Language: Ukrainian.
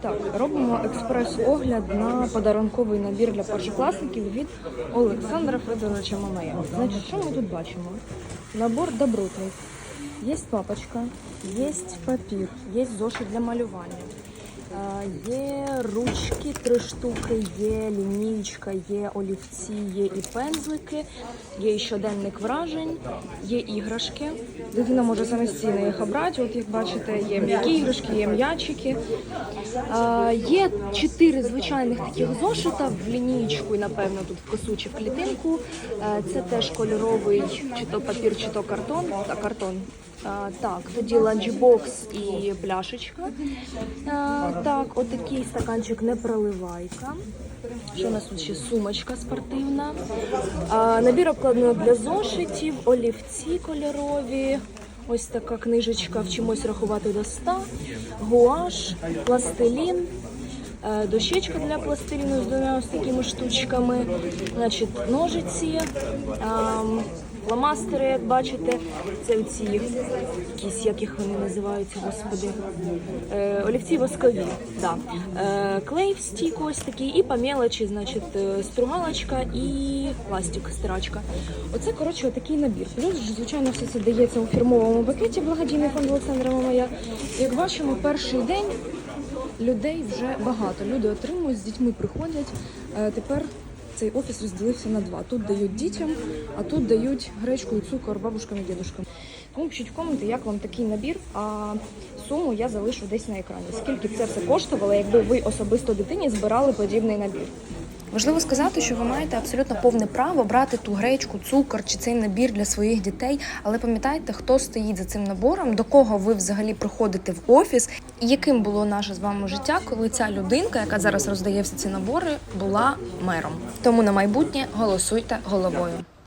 Так, робимо експрес-огляд на подарунковий набір для першокласників від Олександра Федоровича Мамая. Значить, що ми тут бачимо? Набор добротний. Є папочка, є папір, є зошит для малювання. Є ручки, три штуки, є лінійка, є олівці, є і пензлики, є і щоденник вражень, є іграшки. Дитина може самостійно їх обрати. От як бачите, є м'які іграшки, є м'ячики. Є чотири звичайних таких зошита в лінійку напевно, тут в косу чи в клітинку. Це теж кольоровий чи то папір, чи то картон. Та картон. Так, тоді ланчбокс і пляшечка. Так, отакий стаканчик не проливайка. Що у нас тут ще сумочка спортивна. Набір обкладного для зошитів, олівці кольорові. Ось така книжечка Вчимось рахувати до 100, гуаш, пластилін. Дощечка для пластиліну з двома ось такими штучками, значить, ножиці, фломастери, як бачите, це ці якісь, як їх вони називаються, господи. Е, олівці воскові, да. Е, клей в стік ось такий, і по мелочі, значить, е, стругалочка і пластик, стирачка. Оце, коротше, такий набір. Плюс, звичайно, все це дається у фірмовому пакеті благодійний фонд Олександра Мамая. Як бачимо, перший день людей вже багато. Люди отримують, з дітьми приходять. Е, Тепер цей офіс розділився на два. Тут дають дітям, а тут дають гречку і цукор бабушкам і дідушкам. Тому пишіть коменти, як вам такий набір. А суму я залишу десь на екрані. Скільки це все коштувало, якби ви особисто дитині збирали подібний набір. Важливо сказати, що ви маєте абсолютно повне право брати ту гречку, цукор чи цей набір для своїх дітей, але пам'ятайте, хто стоїть за цим набором, до кого ви взагалі приходите в офіс, і яким було наше з вами життя, коли ця людинка, яка зараз роздає всі ці набори, була мером. Тому на майбутнє голосуйте головою.